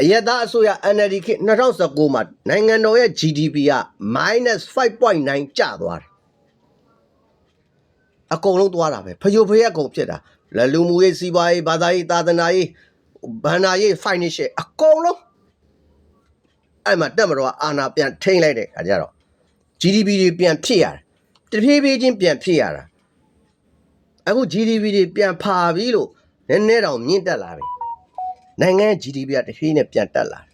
အယက်သားအစိုးရ NLD ခေတ်2019မှာနိုင်ငံတော်ရဲ့ GDP က -5.9 ကျသွားတယ်အကုန်လုံးသွားတာပဲဖယိုဖရက်အကုန်ဖြစ်တာလလူမှုရေးစီးပွားရေးဘာသာရေးသာသနာရေးဘဏ္ဍာရေး financial အကုန်လုံးအဲ့မှာတက်မတော်ကအာဏာပြန်ထိန်းလိုက်တဲ့ခါကျတော့ GDP တွေပြန်ဖြစ်ရတယ်တဖြည်းဖြည်းချင်းပြန်ဖြစ်ရတာအခု GDP တွေပြန်ဖာပြီလို့နည်းနည်းတော့မြင့်တက်လာပြီ နိုင်ငံရဲ့ GDP ကတဖြည်းနဲ့ပြန်တက်လာတယ်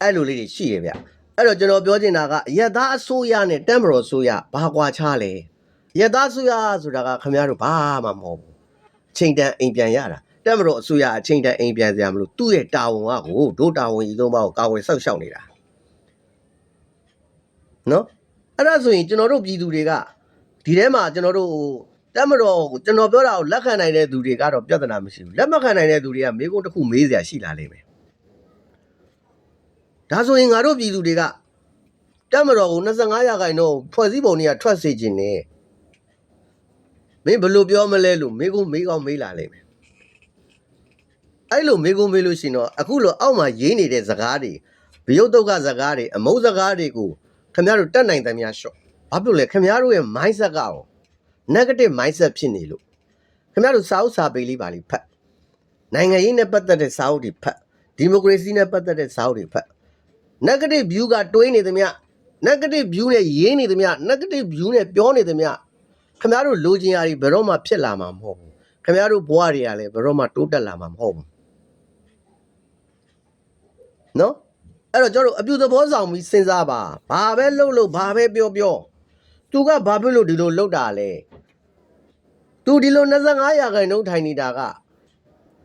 အဲ့လိုလေးတွေရှိရဗျအဲ့တော့ကျွန်တော်ပြောချင်တာကအယက်သားအစိုးရနဲ့တက်မတော်အစိုးရဘာကွာခြားလဲအယက်သားအစိုးရဆိုတာကခင်ဗျားတို့ဘာမှမဟုတ်ဘူးအချိန်တန်အိမ်ပြန်ရတာတက်မတော်အစိုးရအချိန်တန်အိမ်ပြန်စရာမလိုသူ့ရဲ့တာဝန်ကကိုဒို့တာဝန်ကြီးဆုံးပါကိုကာဝယ်ဆောက်ရှောက်နေတာနော်အဲ့ဒါဆိုရင်ကျွန်တော်တို့ပြည်သူတွေကဒီထဲမှာကျွန်တော်တို့ဟို တက်မတော်ကိုကျွန်တော်ပြောတာကိုလက်ခံနိုင်တဲ့သူတွေကတော့ပြဿနာမရှိဘူးလက်မခံနိုင်တဲ့သူတွေကမေးခွန်းတစ်ခုမေးစရာရှိလာလိမ့်မယ်ဒါဆိုရင်ငါတို့ပြည်သူတွေကတက်မတော်ကို25ရာခိုင်နှုန်းဖွဲ့စည်းပုံတွေကထွက်စေခြင်းနဲ့မင်းဘယ်လိုပြောမလဲလို့မေးခွန်းမေးကောင်းမေးလာလိမ့်မယ်အဲ့လိုမေးခွန်းမေးလို့ရှိရင်တော့အခုလိုအောက်မှာရေးနေတဲ့ဇကားတွေဘယုတ်တုတ်ကဇကားတွေအမုန်းဇကားတွေကိုခင်ဗျားတို့တက်နိုင်တယ်များရှော့ဘာဖြစ်လို့လဲခင်ဗျားတို့ရဲ့ mindset ကရော negative mindset ဖြစ်နေလို့ခင်ဗျားတို့စာအုပ်စာပေလေးပါလေးဖတ်နိုင်ငံရေးနဲ့ပတ်သက်တဲ့စာအုပ်တွေဖတ်ဒီမိုကရေစီနဲ့ပတ်သက်တဲ့စာအုပ်တွေဖတ် negative view ကတွေးနေသမျှ negative view နဲ့ရေးနေသမျှ negative view နဲ့ပြောနေသမျှခင်ဗျားတို့လိုချင်ရာတွေဘယ်တော့မှဖြစ်လာမှာမဟုတ်ဘူးခင်ဗျားတို့ဘဝတွေကလည်းဘယ်တော့မှတိုးတက်လာမှာမဟုတ်ဘူးနော်အဲ့တော့ကျွန်တော်တို့အပြုသဘောဆောင်ပြီးစဉ်းစားပါဘာပဲလှုပ်လို့ဘာပဲပြောပြော သူကဘာဖြစ်လို့ဒီလိုလှုပ်တာလဲသူဒီလို25ရာခိုင်နှုန်းထိုင်နေတာက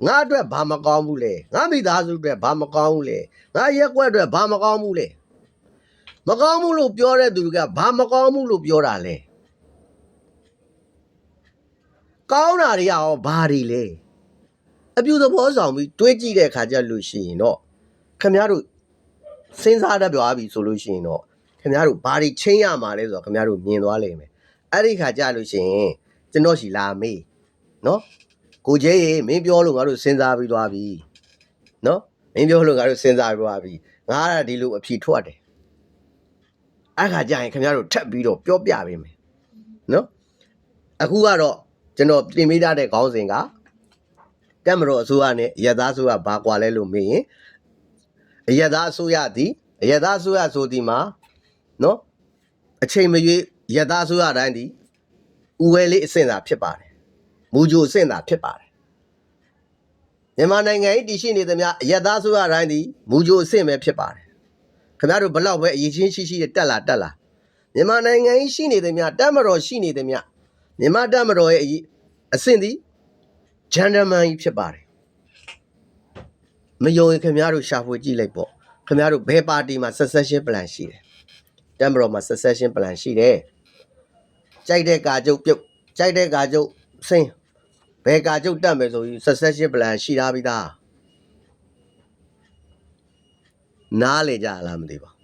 ငါအတွက်ဘာမကောင်းဘူးလဲငါမိသားစုအတွက်ဘာမကောင်းဘူးလဲငါရက်ကွက်အတွက်ဘာမကောင်းဘူးလဲမကောင်းဘူးလို့ပြောတဲ့သူကဘာမကောင်းဘူးလို့ပြောတာလဲကောင်းတာတွေရောဘာတွေလဲအပြုသဘောဆောင်ပြီးတွေးကြည့်တဲ့အခါကျလို့ရှိရင်တော့ခင်ဗျားတို့စဉ်းစားတတ်သွားပြီဆိုလို့ရှိရင်တော့ ခင်ဗျားတို့ဘာတွေချင်းရမှာလဲဆိုတော့ခင်ဗျားတို့မြင်သွားလိမ့်မယ်အဲ့ဒီခါကြလို့ရှိရင်ကျွန်တော်ရှိလာမေးနော်ကိုကျဲရေမင်းပြောလို့ငါတို့စဉ်းစားပြီးသွားပြီနော်မင်းပြောလို့ငါတို့စဉ်းစားပြီးသွားပြီငါကဒီလိုအဖြေထွက်တယ်အဲ့ခါကြရင်ခင်ဗျားတို့ထပ်ပြီးတော့ပြောပြပေးမယ်နော်အခုကတော့ကျွန်တော်ပြင်ပေးထားတဲ့ခေါင်းစဉ်ကတက်မတော်အစိုးရနဲ့ရသားအစိုးရဘာကွာလဲလို့မေးရင်အယက်သားအစိုးရသည်အယက်သားအစိုးရဆိုဒီမှာ နော်အချိန်မရွေးယက်သားအစိုးရတိုင်းသည်ဥဝဲလေးအဆင့်သာဖြစ်ပါတယ်မူဂျိုအဆင့်သာဖြစ်ပါတယ်မြန်မာနိုင်ငံ၏တည်ရှိနေသမျှအယက်သားအစိုးရတိုင်းသည်မူဂျိုအဆင့်ပဲဖြစ်ပါတယ်ခင်ဗျားတို့ဘလောက်ပဲအရေးချင်းရှိရှိတက်လာတက်လာမြန်မာနိုင်ငံ၏ရှိနေသမျှတက်မတော်ရှိနေသမျှမြန်မာတက်မတော်ရဲ့အရေးအဆင့်သည်ဂျန်ဒမန်ကြီးဖြစ်ပါတယ်မယုံရင်ခင်ဗျားတို့ရှာဖွေကြည့်လိုက်ပေါ့ခင်ဗျားတို့ဘယ်ပါတီမှာ succession plan ရှိတယ် တမ်ဘရောမှာ succession plan ရှိတယ်ကြိုက်တဲ့ကာကျုပ်ပြုတ်ကြိုက်တဲ့ကာကျုပ်ဆင်းဘယ်ကာကျုပ်တက်မယ်ဆိုပြီး succession plan ရှိထားပြီးသားနားလေကြလားမသိပါ